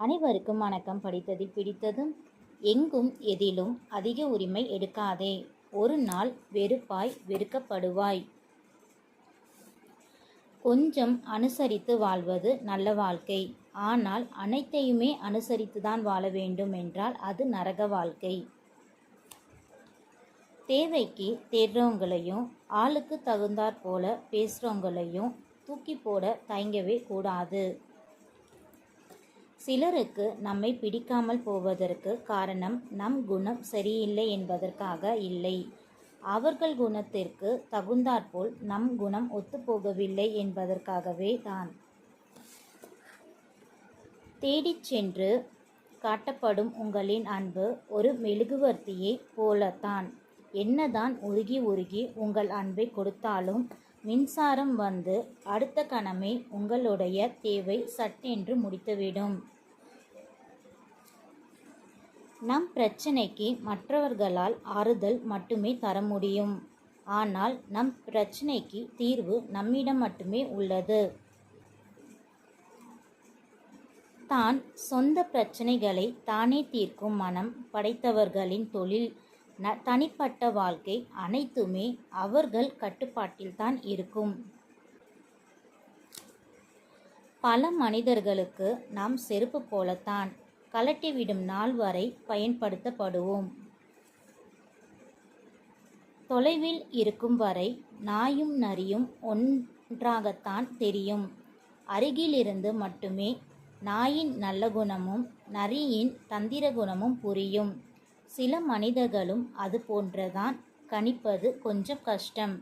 அனைவருக்கும் வணக்கம். படித்ததில் பிடித்ததும் எங்கும் எதிலும் அதிக உரிமை எடுக்காதே. ஒரு நாள் வெறுப்பாய் வெறுக்கப்படுவாய். கொஞ்சம் அனுசரித்து வாழ்வது நல்ல வாழ்க்கை. ஆனால் அனைத்தையுமே அனுசரித்துதான் வாழ வேண்டும் என்றால் அது நரக வாழ்க்கை. தேவைக்கு தேடுறவங்களையும் ஆளுக்கு தகுந்தாற் போல பேசுகிறவங்களையும் தூக்கி போட தயங்கவே கூடாது. சிலருக்கு நம்மை பிடிக்காமல் போவதற்கு காரணம் நம் குணம் சரியில்லை என்பதற்காக இல்லை. அவர்கள் குணத்திற்கு தகுந்தாற்போல் நம் குணம் ஒத்துப்போகவில்லை என்பதற்காகவே தான். தேடிச் சென்று காட்டப்படும் உங்களின் அன்பு ஒரு மெழுகுவர்த்தியைப் போலத்தான். என்னதான் உருகி உருகி உங்கள் அன்பை கொடுத்தாலும் மின்சாரம் வந்து அடுத்த கணமே உங்களுடைய தேவை சட்டென்று முடித்துவிடும். நம் பிரச்சனைக்கு மற்றவர்களால் ஆறுதல் மட்டுமே தர முடியும். ஆனால் நம் பிரச்சனைக்கு தீர்வு நம்மிடம் மட்டுமே உள்ளது. தான் சொந்த பிரச்சனைகளை தானே தீர்க்கும் மனம் படைத்தவர்களின் தொழில் ந தனிப்பட்ட வாழ்க்கை அனைத்துமே அவர்கள் கட்டுப்பாட்டில்தான் இருக்கும். பல மனிதர்களுக்கு நாம் செருப்பு போலத்தான் கலட்டிவிடும் நாள் வரை பயன்படுத்தப்படுவோம். தொலைவில் இருக்கும் வரை நாயும் நரியும் ஒன்றாகத்தான் தெரியும். அருகிலிருந்து மட்டுமே நாயின் நல்ல குணமும் நரியின் தந்திர குணமும் புரியும். சில மனிதர்களும் அது போன்றதான் கணிப்பது கொஞ்சம் கஷ்டம்.